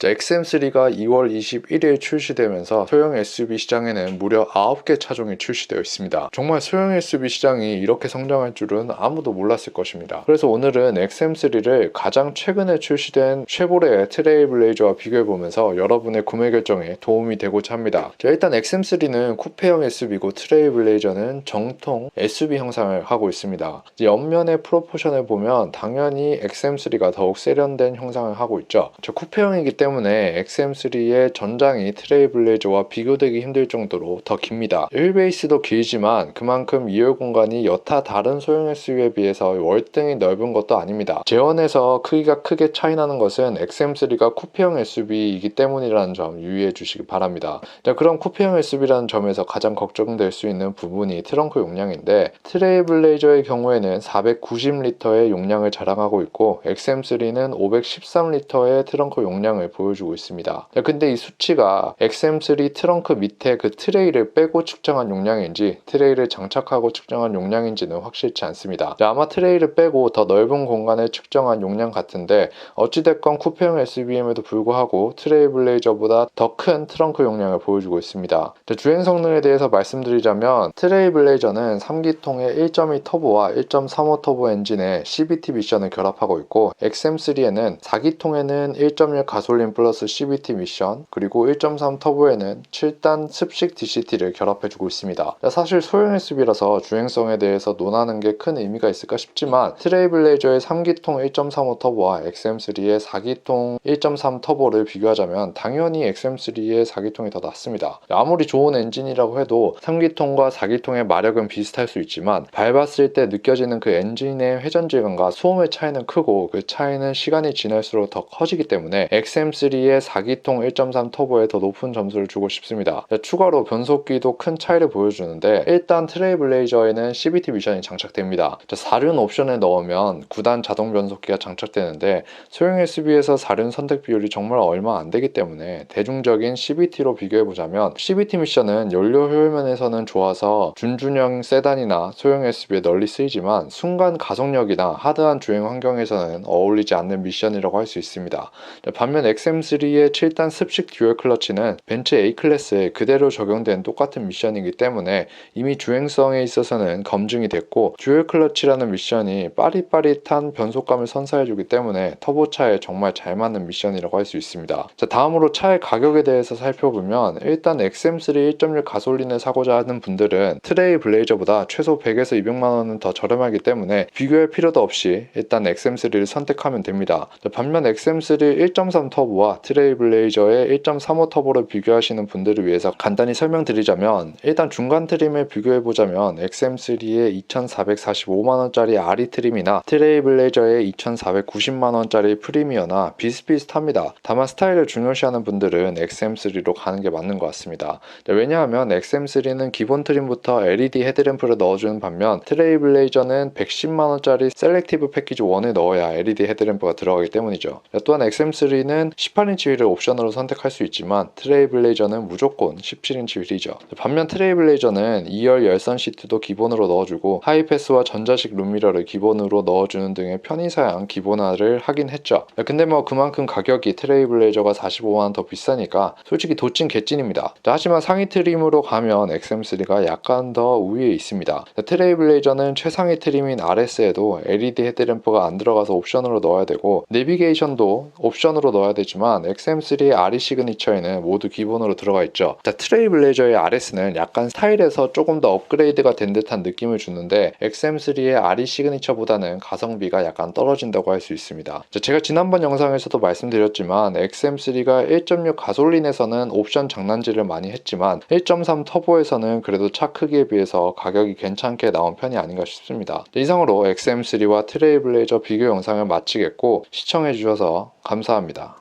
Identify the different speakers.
Speaker 1: 자, XM3가 2월 21일 출시되면서 소형 SUV 시장에는 무려 9개 차종이 출시되어 있습니다. 정말 소형 SUV 시장이 이렇게 성장할 줄은 아무도 몰랐을 것입니다. 그래서 오늘은 XM3를 가장 최근에 출시된 쉐보레의 트레일블레이저와 비교해보면서 여러분의 구매 결정에 도움이 되고자 합니다. 자, 일단 XM3는 쿠페형 SUV고 트레일블레이저는 정통 SUV 형상을 하고 있습니다. 옆면의 프로포션을 보면 당연히 XM3가 더욱 세련된 형상을 하고 있죠. 저 쿠페형이기 때문에 XM3의 전장이 트레일블레이저와 비교되기 힘들 정도로 더 깁니다. 휠베이스도 길지만 그만큼 2열 공간이 여타 다른 소형 SUV에 비해서 월등히 넓은 것도 아닙니다. 재원에서 크기가 크게 차이나는 것은 XM3가 쿠페형 SUV이기 때문이라는 점 유의해 주시기 바랍니다. 자, 그럼 쿠페형 SUV라는 점에서 가장 걱정될 수 있는 부분이 트렁크 용량인데 트레일블레이저의 경우에는 490리터의 용량을 자랑하고 있고 XM3는 513리터의 트렁크 용량을 보여주고 있습니다. 자, 근데 이 수치가 XM3 트렁크 밑에 그 트레이를 빼고 측정한 용량인지 트레이를 장착하고 측정한 용량인지는 확실치 않습니다. 자, 아마 트레이를 빼고 더 넓은 공간을 측정한 용량 같은데 어찌됐건 쿠페형 SUV임에도 불구하고 트레이 블레이저보다 더 큰 트렁크 용량을 보여주고 있습니다. 자, 주행 성능에 대해서 말씀드리자면 트레이 블레이저는 3기통의 1.2 터보와 1.35 터보 엔진의 CVT 미션을 결합하고 있고 XM3에는 4기통에는 1.1 가솔린 플러스 CVT 미션 그리고 1.3 터보에는 7단 습식 DCT를 결합해주고 있습니다. 자, 사실 소형 SUV라서 주행성에 대해서 논하는 게 큰 의미가 있을까 싶지만 트레이블레이저의 3기통 1.35 터보와 XM3의 4기통 1.3 터보를 비교하자면 당연히 XM3의 4기통이 더 낫습니다. 아무리 좋은 엔진이라고 해도 3기통과 4기통의 마력은 비슷할 수 있지만 밟았을 때 느껴지는 그 엔진의 회전 질감과 소음의 차이는 크고 그 차이는 시간이 지날수록 더 커지기 때문에 XM3 의 4기통 1.3 터보에 더 높은 점수를 주고 싶습니다. 추가로 변속기도 큰 차이를 보여주는데 일단 트레이블레이저에는 CVT 미션이 장착됩니다. 4륜 옵션을 넣으면 9단 자동 변속기가 장착되는데 소형 SUV에서 4륜 선택 비율이 정말 얼마 안 되기 때문에 대중적인 CVT로 비교해보자면 CVT 미션은 연료 효율 면에서는 좋아서 준준형 세단이나 소형 SUV에 널리 쓰이지만 순간 가속력이나 하드한 주행 환경에서는 어울리지 않는 미션이라고 할 수 있습니다. 반면 XM3의 7단 습식 듀얼 클러치는 벤츠 A클래스에 그대로 적용된 똑같은 미션이기 때문에 이미 주행성에 있어서는 검증이 됐고 듀얼 클러치라는 미션이 빠릿빠릿한 변속감을 선사해주기 때문에 터보차에 정말 잘 맞는 미션이라고 할 수 있습니다. 자, 다음으로 차의 가격에 대해서 살펴보면 일단 XM3 1.6 가솔린을 사고자 하는 분들은 트레이 블레이저보다 최소 100에서 200만 원은 더 저렴하기 때문에 비교할 필요도 없이 일단 XM3를 선택하면 됩니다. 자, 반면 XM3 1.3 터보 와 트레이 블레이저의 1.35 터보를 비교하시는 분들을 위해서 간단히 설명드리자면 일단 중간 트림을 비교해보자면 XM3의 2,445만원짜리 RE 트림이나 트레이 블레이저의 2,490만원짜리 프리미어나 비슷비슷합니다. 다만 스타일을 중요시하는 분들은 XM3로 가는 게 맞는 것 같습니다. 자, 왜냐하면 XM3는 기본 트림부터 LED 헤드램프를 넣어주는 반면 트레이 블레이저는 110만원짜리 셀렉티브 패키지 1을 넣어야 LED 헤드램프가 들어가기 때문이죠. 자, 또한 XM3는 18인치 휠을 옵션으로 선택할 수 있지만 트레이블레이저는 무조건 17인치 휠이죠. 반면 트레이블레이저는 2열 열선 시트도 기본으로 넣어주고 하이패스와 전자식 룸미러를 기본으로 넣어주는 등의 편의사양 기본화를 하긴 했죠. 근데 뭐 그만큼 가격이 트레이블레이저가 45만원 더 비싸니까 솔직히 도찐 개찐입니다. 하지만 상위 트림으로 가면 XM3가 약간 더 우위에 있습니다. 트레이블레이저는 최상위 트림인 RS에도 LED 헤드램프가 안 들어가서 옵션으로 넣어야 되고 내비게이션도 옵션으로 넣어야 되지 만 XM3 RE 시그니처에는 모두 기본으로 들어가 있죠. 자, 트레이블레이저의 RS는 약간 스타일에서 조금 더 업그레이드가 된 듯한 느낌을 주는데 XM3의 RE 시그니처보다는 가성비가 약간 떨어진다고 할 수 있습니다. 자, 제가 지난번 영상에서도 말씀드렸지만 XM3가 1.6 가솔린에서는 옵션 장난질을 많이 했지만 1.3 터보에서는 그래도 차 크기에 비해서 가격이 괜찮게 나온 편이 아닌가 싶습니다. 이상으로 XM3와 트레이블레이저 비교 영상을 마치겠고 시청해주셔서 감사합니다.